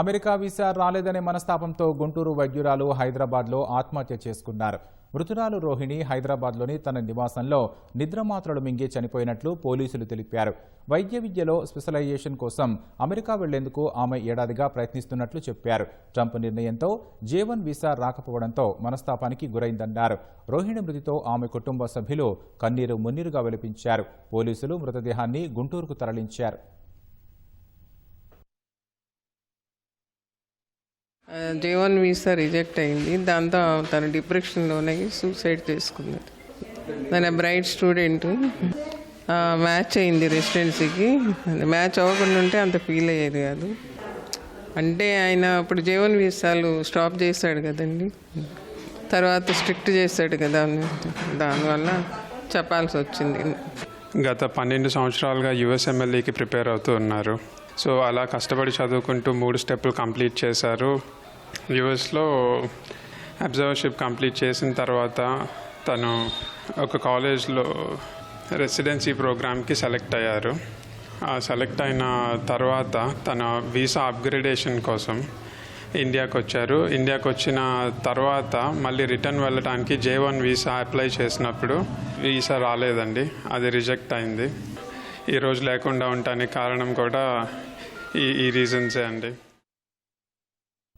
America visa రాలేదనే మనస్తాపంతో గుంటూరు వైద్యురాలు హైదరాబాద్లో ఆత్మహత్య చేసుకున్నారు. మృతురాలు రోహిణి హైదరాబాద్లోని తన నివాసంలో నిద్రమాత్రలు మింగి చనిపోయినట్లు పోలీసులు తెలిపారు. వైద్య విద్యలో స్పెషలైజేషన్ కోసం అమెరికా వెళ్ళేందుకు ఆమె ఏడాదిగా ప్రయత్నిస్తున్నట్లు చెప్పారు. ట్రంప్ నిర్ణయంతో జేవన్ వీసా రాకపోవడంతో మనస్తాపానికి గురైందన్నారు. రోహిణి మృతితో ఆమె కుటుంబ సభ్యులు కన్నీరు మున్నీరుగా విలపించారు. పోలీసులు మృతదేహాన్ని గుంటూరుకు తరలించారు. జేవన్ వీసా రిజెక్ట్ అయింది. దాంతో తను డిప్రెషన్లోనే సూసైడ్ చేసుకున్నది తన బ్రైట్ స్టూడెంట్ మ్యాచ్ అయింది రెసిడెన్సీకి మ్యాచ్ అవ్వకుండా ఉంటే అంత ఫీల్ అయ్యేది కాదు. అంటే ఆయన ఇప్పుడు జీవన్ వీసాలు స్టాప్ చేశాడు కదండి. తర్వాత స్ట్రిక్ట్ చేశాడు కదా దానివల్ల చెప్పాల్సి వచ్చింది. గత పన్నెండు సంవత్సరాలుగా యుఎస్ఎంఎల్ఈకి ప్రిపేర్ అవుతూ ఉన్నారు. సో అలా కష్టపడి చదువుకుంటూ మూడు స్టెప్పులు కంప్లీట్ చేశారు. యుఎస్లో అబ్జర్వర్షిప్ కంప్లీట్ చేసిన తర్వాత తను ఒక కాలేజ్లో రెసిడెన్సీ ప్రోగ్రామ్కి సెలెక్ట్ అయ్యారు. ఆ సెలెక్ట్ అయిన తర్వాత తన వీసా అప్గ్రేడేషన్ కోసం ఇండియాకి వచ్చారు. ఇండియాకి వచ్చిన తర్వాత మళ్ళీ రిటర్న్ వెళ్ళడానికి జే వన్ వీసా అప్లై చేసినప్పుడు వీసా రాలేదండి. అది రిజెక్ట్ అయింది. ఈరోజు లేకుండా ఉండటానికి కారణం కూడా ఈ ఈ రీజన్సే అండి.